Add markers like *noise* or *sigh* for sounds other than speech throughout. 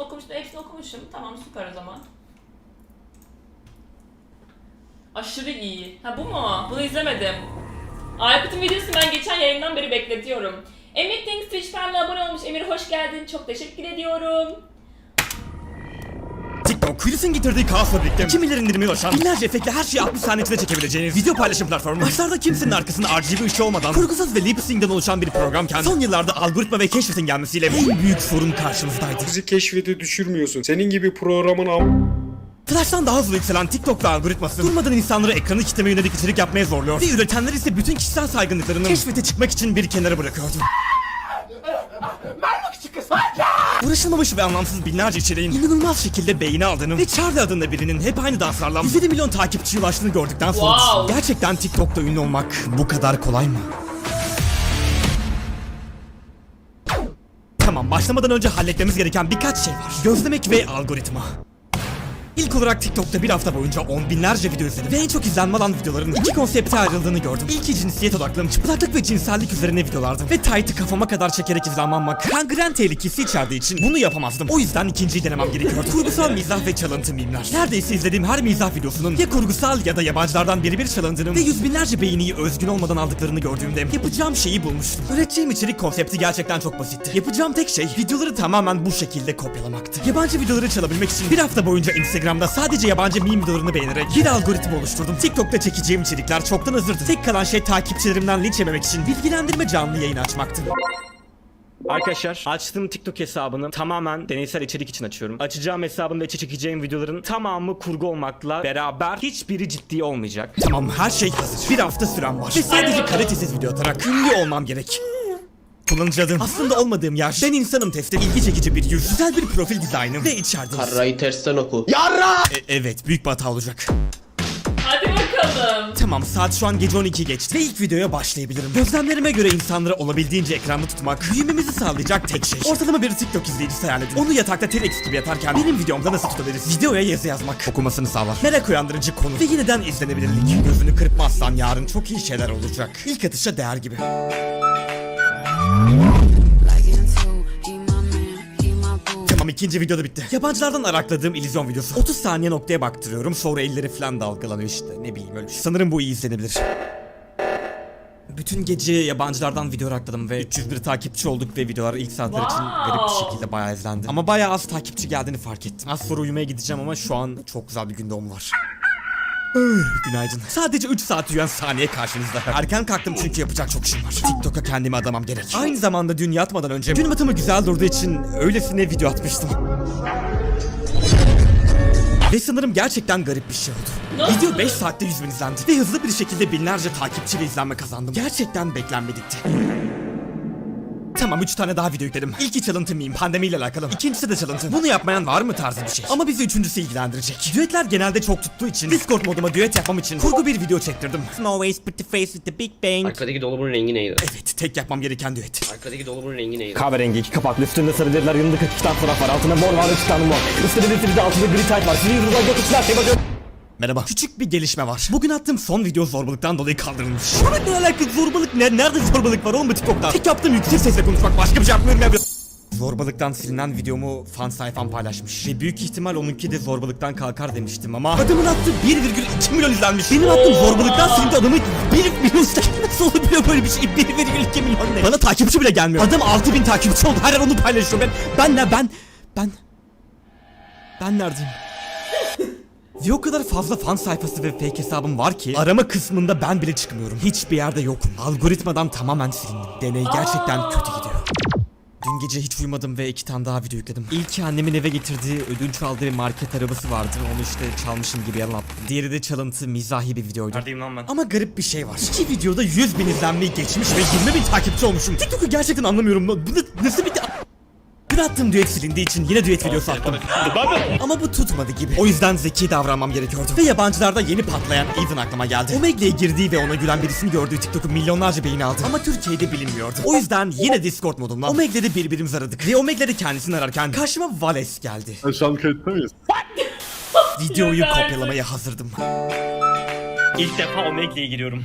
okumuştum okumuştum hepsini okumuşum. Tamam süper o zaman. Aşırı iyi. Ha bu mu? Bunu izlemedim. Aykut'un videosunu ben geçen yayından beri bekletiyorum. Emir Things Twitch Prime'le abone olmuş. Emir hoş geldin. Çok teşekkür ediyorum. TikTok, Quiz'in getirdiği kaosla birlikte kimilerin indirime ulaşan binlerce efektle her şeyi 60 saniye içinde çekebileceğiniz video paylaşım platformu. Başlarda kimsenin arkasında RGB ışığı olmadan kurgusuz ve lip sync'den oluşan bir programken son yıllarda algoritma ve keşfetin gelmesiyle en büyük sorun karşımızdaydı. Bizi keşfete düşürmüyorsun. Senin gibi programın am... Flash'tan daha hızlı yükselen TikTok'ta algoritması durmadan insanları ekranı kitleme yönelik içerik yapmaya zorluyor ve üretenler ise bütün kişisel saygınlıklarını keşfete çıkmak için bir kenara bırakıyordu. Uğraşılmamış ve anlamsız binlerce içeriğin inanılmaz şekilde beğeni aldığını ve Charlie adında birinin hep aynı danslarla 107 milyon takipçiye ulaştığını gördükten sonra Wow. gerçekten TikTok'ta ünlü olmak bu kadar kolay mı? Tamam başlamadan önce halletmemiz gereken birkaç şey var. Gözlemek ve algoritma. İlk olarak TikTok'ta bir hafta boyunca on binlerce video izledim ve en çok izlenme alan videoların iki konsepte ayrıldığını gördüm. İlki cinsiyet odaklı, çıplaklık ve cinsellik üzerine videolardı ve tight'ı kafama kadar çekerek izlenmemek kangren tehlikesi içerdiği için bunu yapamazdım. O yüzden ikinciyi denemem gerekiyordu. *laughs* Kurgusal mizah ve çalıntı mimler. Neredeyse izlediğim her mizah videosunun ya kurgusal ya da yabancılardan birebir çalındığını ve yüz binlerce beğeniyi özgün olmadan aldıklarını gördüğümde yapacağım şeyi bulmuştum. Üreteceğim içerik konsepti gerçekten çok basitti. Yapacağım tek şey videoları tamamen bu şekilde kopyalamaktı. Yabancı videoları çalabilmek için bir hafta boyunca Instagram'da sadece yabancı meme videolarını beğenerek bir algoritma oluşturdum. TikTok'ta çekeceğim içerikler çoktan hazırdı. Tek kalan şey takipçilerimden linç yememek için bilgilendirme canlı yayın açmaktı. Arkadaşlar açtığım TikTok hesabını tamamen deneysel içerik için açıyorum. Açacağım hesabımda içe çekeceğim videoların tamamı kurgu olmakla beraber hiçbiri ciddi olmayacak. Tamam her şey hazır. Bir hafta sürem var. Ve sadece kalitesiz video atarak ünlü olmam gerek. Kullanıcı adım. Aslında olmadığım yer. Ben insanım testi. ilgi çekici bir yüz. Güzel bir profil dizaynım. Ve içeride. Karrayı tersten oku. E- evet büyük bir hata olacak. Hadi bakalım. Tamam saat şu an gece 12 geçti ve ilk videoya başlayabilirim. Gözlemlerime göre insanları olabildiğince ekranda tutmak büyümemizi sağlayacak tek şey. Ortalama bir TikTok izleyicisi hayal edin. Onu yatakta Telex gibi yatarken benim videomda nasıl tutabiliriz? Videoya yazı yazmak okumasını sağlar. Merak uyandırıcı konu ve yeniden izlenebilirlik. Gözünü kırpmazsan yarın çok iyi şeyler olacak. İlk atışa değer gibi. Tamam ikinci videoda bitti. Yabancılardan arakladığım illüzyon videosu. 30 saniye noktaya baktırıyorum sonra elleri falan dalgalanıyor işte ne bileyim öyle şey. Sanırım bu iyi izlenebilir. Bütün gece yabancılardan video arakladım ve 301 takipçi olduk ve videolar ilk saatler için Wow. garip bir şekilde bayağı izlendi. Ama bayağı az takipçi geldiğini fark ettim. Az sonra uyumaya gideceğim ama şu an çok güzel bir gün doğum var. Günaydın. Sadece 3 saat uyuyan saniye karşınızda. Erken kalktım çünkü yapacak çok işim var. TikTok'a kendimi adamam gerek. Aynı zamanda dün yatmadan önce gün batımı güzel durduğu için öylesine video atmıştım. Ve sanırım gerçekten garip bir şey oldu. Video 5 saatte 100 bin izlendi. Ve hızlı bir şekilde binlerce takipçi ve izlenme kazandım. Gerçekten beklenmedikti. Tamam 3 tane daha video yükledim. İlki çalıntı miyim pandemiyle alakalı. İkincisi de çalıntı. Bunu yapmayan var mı tarzı bir şey. Ama bizi üçüncüsü ilgilendirecek. Düetler genelde çok tuttuğu için Discord moduma düet yapmam için kurgu bir video çektirdim. Put the face with the big bang. Arkadaki dolabın rengi neydi? Evet tek yapmam gereken düet. Arkadaki dolabın rengi neydi? Kahverengi iki kapaklı üstünde sarı deriler yanında 42 tane fotoğraf var altında mor var 3 tane mor Üstünde bir de altında gri tayt var Sizin yüzünüzden yok içler şey bakıyor Merhaba. Küçük bir gelişme var. Bugün attığım son video zorbalıktan dolayı kaldırılmış. Şuna ne alakalı zorbalık ne? Nerede zorbalık var oğlum bu TikTok'ta? Tek yaptığım yüksek sesle konuşmak başka bir şey yapmıyorum ya. Zorbalıktan silinen videomu fan sayfam paylaşmış. Ve büyük ihtimal onunki de zorbalıktan kalkar demiştim ama adamın attığı 1,2 milyon izlenmiş. Benim attığım zorbalıktan silindi adamı 1 milyon izlenmiş. Nasıl olabiliyor böyle bir şey? 1,2 milyon ne? Bana takipçi bile gelmiyor. Adam 6000 takipçi oldu. Her an onu paylaşıyor. Ben, ben ne? Ben, ben, ben neredeyim? Ve o kadar fazla fan sayfası ve fake hesabım var ki arama kısmında ben bile çıkmıyorum. Hiçbir yerde yokum. Algoritmadan tamamen silindim. Deney gerçekten kötü gidiyor. Dün gece hiç uyumadım ve iki tane daha video yükledim. İlki annemin eve getirdiği ödünç aldığı market arabası vardı. Onu işte çalmışım gibi yalan attım. Diğeri de çalıntı mizahi bir videoydu. Neredeyim lan ben? Ama garip bir şey var. İki videoda 100 bin izlenmeyi geçmiş ve 20 bin takipçi olmuşum. TikTok'u gerçekten anlamıyorum. Bu nasıl bir... Attığım düet silindiği için yine düet videosu attım. Ama bu tutmadı gibi. O yüzden zeki davranmam gerekiyordu. Ve yabancılarda yeni patlayan Even aklıma geldi. Omegle'ye girdiği ve ona gülen birisini gördüğü TikTok'un milyonlarca beğeni aldı. Ama Türkiye'de bilinmiyordu. O yüzden yine Discord modumla Omegle'de birbirimizi aradık. Ve Omegle'de kendisini ararken karşıma Vales geldi. Şu an kayıtta mıyız? Videoyu kopyalamaya hazırdım. İlk defa Omegle'ye giriyorum.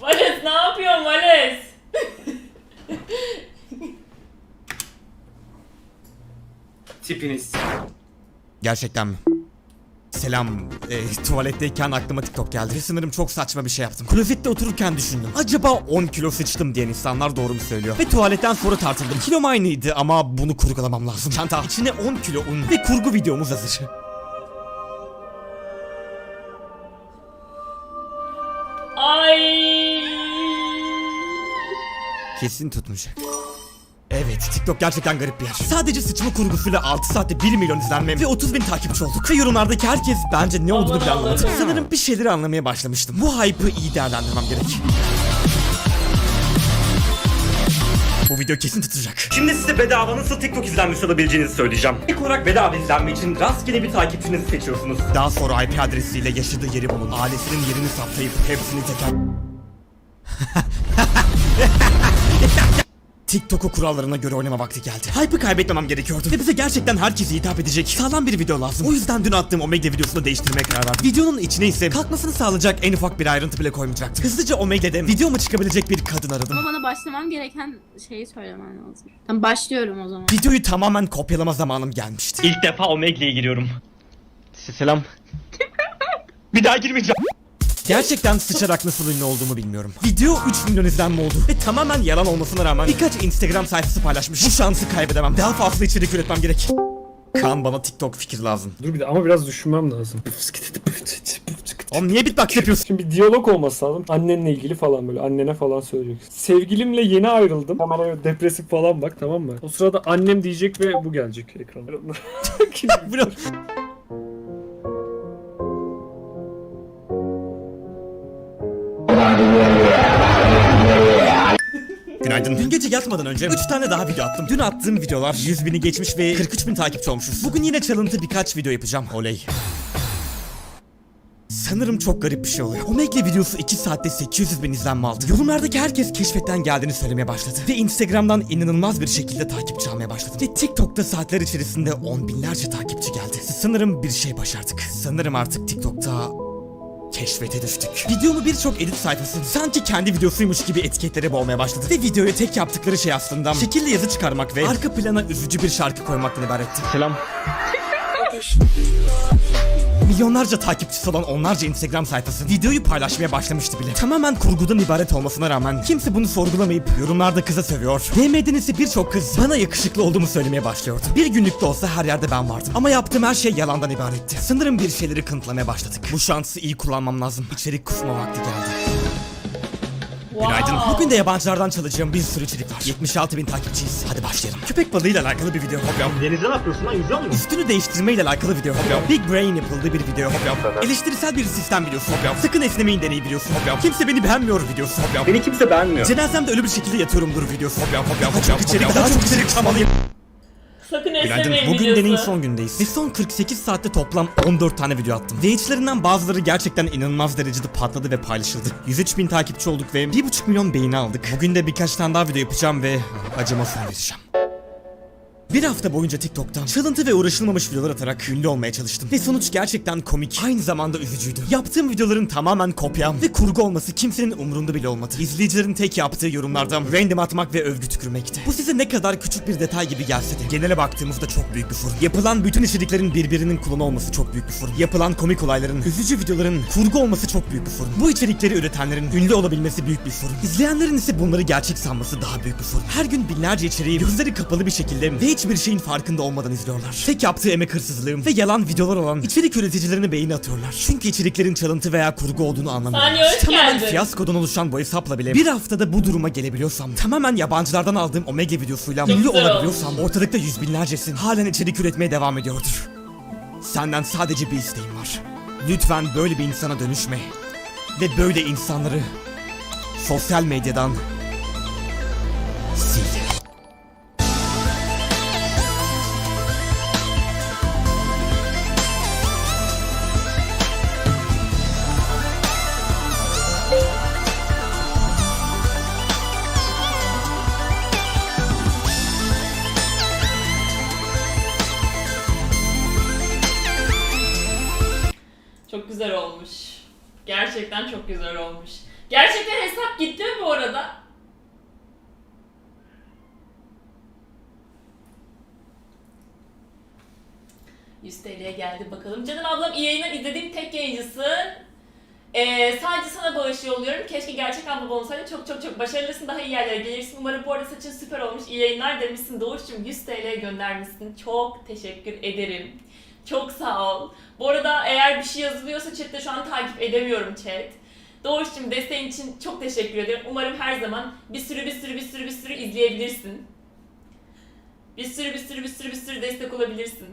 Vales ne yapıyorsun Vales? Tipiniz. Gerçekten mi? Selam. Ee, tuvaletteyken aklıma TikTok geldi. Ve Sanırım çok saçma bir şey yaptım. Klozette otururken düşündüm. Acaba 10 kilo sıçtım diyen insanlar doğru mu söylüyor? Ve tuvaletten sonra tartıldım. Kilom aynıydı ama bunu kurgulamam lazım. Çanta içine 10 kilo un ve kurgu videomuz hazır. Ay. Kesin tutmayacak. Evet, TikTok gerçekten garip bir yer. Sadece sıçma kurgusuyla 6 saatte 1 milyon izlenme ve 30 bin takipçi olduk. Ve yorumlardaki herkes bence ne olduğunu bile anlamadı. Sanırım bir şeyleri anlamaya başlamıştım. Bu hype'ı iyi değerlendirmem gerek. Bu video kesin tutacak. Şimdi size bedava nasıl TikTok izlenmesi alabileceğinizi söyleyeceğim. İlk olarak bedava izlenme için rastgele bir takipçinizi seçiyorsunuz. Daha sonra IP adresiyle yaşadığı yeri bulun. Ailesinin yerini saptayıp hepsini teker... *laughs* TikTok'u kurallarına göre oynama vakti geldi. Hype'ı kaybetmemem gerekiyordu. Ve bize gerçekten herkese hitap edecek sağlam bir video lazım. O yüzden dün attığım Omegle videosunu değiştirmeye karar verdim. Videonun içine ise kalkmasını sağlayacak en ufak bir ayrıntı bile koymayacaktım. Hızlıca Omegle'de videoma çıkabilecek bir kadın aradım. Ama bana başlamam gereken şeyi söylemen lazım. Tamam başlıyorum o zaman. Videoyu tamamen kopyalama zamanım gelmişti. İlk defa Omegle'ye giriyorum. Selam. *laughs* Bir daha girmeyeceğim. Gerçekten sıçarak nasıl ünlü olduğumu bilmiyorum. Video 3 milyon izlenme oldu ve tamamen yalan olmasına rağmen birkaç Instagram sayfası paylaşmış. Bu şansı kaybedemem. Daha fazla içerik üretmem gerek. Kaan bana TikTok fikir lazım. Dur bir de ama biraz düşünmem lazım. Oğlum niye beatbox yapıyorsun? Şimdi bir diyalog olması lazım. Annenle ilgili falan böyle. Annene falan söyleyeceksin. Sevgilimle yeni ayrıldım. Öyle depresif falan bak tamam mı? O sırada annem diyecek ve bu gelecek ekrana. *laughs* *laughs* Bro. Günaydın. Dün gece yatmadan önce 3 tane daha video attım. Dün attığım videolar 100 bini geçmiş ve 43 bin takipçi olmuşuz. Bugün yine çalıntı birkaç video yapacağım. Oley. Sanırım çok garip bir şey oluyor. Omegle videosu 2 saatte 800 bin izlenme aldı. Yorumlardaki herkes keşfetten geldiğini söylemeye başladı. Ve Instagram'dan inanılmaz bir şekilde takipçi almaya başladı. Ve TikTok'ta saatler içerisinde on binlerce takipçi geldi. Sanırım bir şey başardık. Sanırım artık TikTok'ta keşfete düştük. Videomu birçok edit sayfası sanki kendi videosuymuş gibi etiketlere boğmaya başladı. Ve videoya tek yaptıkları şey aslında şekilli yazı çıkarmak ve arka plana üzücü bir şarkı koymaktan ibaretti. Selam. Milyonlarca takipçisi olan onlarca Instagram sayfası videoyu paylaşmaya başlamıştı bile. Tamamen kurgudan ibaret olmasına rağmen kimse bunu sorgulamayıp yorumlarda kıza sövüyor. DM'den ise birçok kız bana yakışıklı olduğumu söylemeye başlıyordu. Bir günlük de olsa her yerde ben vardım. Ama yaptığım her şey yalandan ibaretti. Sanırım bir şeyleri kanıtlamaya başladık. Bu şansı iyi kullanmam lazım. İçerik kusma vakti geldi. Günaydın. Wow. Bugün de yabancılardan çalacağım bir sürü içerik var. 76 bin takipçiyiz. Hadi başlayalım. Köpek balığıyla alakalı bir video hop yap. Denizde ne yapıyorsun lan yüzüyor musun? Üstünü değiştirmeyle alakalı video hop yap. Big Brain yapıldığı bir video hop yap. Eleştirisel bir sistem videosu hop yap. Sakın esnemeyin deneyi videosu hop yap. Kimse beni beğenmiyor videosu hop yap. Beni kimse beğenmiyor. Cenazemde ölü bir şekilde yatıyorumdur videosu hop yap hop yap. Hop yap içerik daha çok içerik çalmalıyım. Sakın Günaydın. Bugün videosu. deneyin son gündeyiz. Ve son 48 saatte toplam 14 tane video attım. Ve içlerinden bazıları gerçekten inanılmaz derecede patladı ve paylaşıldı. 103 bin takipçi olduk ve 1,5 milyon beğeni aldık. Bugün de birkaç tane daha video yapacağım ve acıma son vereceğim. Bir hafta boyunca TikTok'tan çalıntı ve uğraşılmamış videolar atarak ünlü olmaya çalıştım. Ve sonuç gerçekten komik, aynı zamanda üzücüydü. Yaptığım videoların tamamen kopyam ve kurgu olması kimsenin umurunda bile olmadı. İzleyicilerin tek yaptığı yorumlardan random atmak ve övgü tükürmekti. Bu size ne kadar küçük bir detay gibi gelse de genele baktığımızda çok büyük bir sorun. Yapılan bütün içeriklerin birbirinin klonu olması çok büyük bir sorun. Yapılan komik olayların, üzücü videoların kurgu olması çok büyük bir sorun. Bu içerikleri üretenlerin ünlü olabilmesi büyük bir sorun. İzleyenlerin ise bunları gerçek sanması daha büyük bir sorun. Her gün binlerce içeriği gözleri kapalı bir şekilde ve hiçbir şeyin farkında olmadan izliyorlar. Tek yaptığı emek hırsızlığı ve yalan videolar olan içerik üreticilerine beğeni atıyorlar. Çünkü içeriklerin çalıntı veya kurgu olduğunu anlamıyorlar. Saniye, hoş Tamamen geldin. fiyaskodan oluşan bu hesapla bile bir haftada bu duruma gelebiliyorsam, tamamen yabancılardan aldığım Omega videosuyla Çok ünlü güzel olabiliyorsam, ortalıkta yüz binlercesin halen içerik üretmeye devam ediyordur. Senden sadece bir isteğim var. Lütfen böyle bir insana dönüşme. Ve böyle insanları sosyal medyadan Gerçekten çok güzel olmuş. Gerçekten hesap gitti mi bu arada? 100 TL'ye geldi bakalım. Canım ablam iyi yayınlar izlediğim tek yayıncısın. Ee, sadece sana bağış yolluyorum. Keşke gerçek ablam olsaydı. Çok çok çok başarılısın. Daha iyi yerlere gelirsin. Umarım bu arada saçın süper olmuş. İyi yayınlar demişsin. Doğuş'cum 100 TL göndermişsin. Çok teşekkür ederim. Çok sağ ol. Bu arada eğer bir şey yazılıyorsa chatte şu an takip edemiyorum chat. Doğuş'cum desteğin için çok teşekkür ederim. Umarım her zaman bir sürü bir sürü bir sürü bir sürü izleyebilirsin. Bir sürü bir sürü bir sürü bir sürü destek olabilirsin.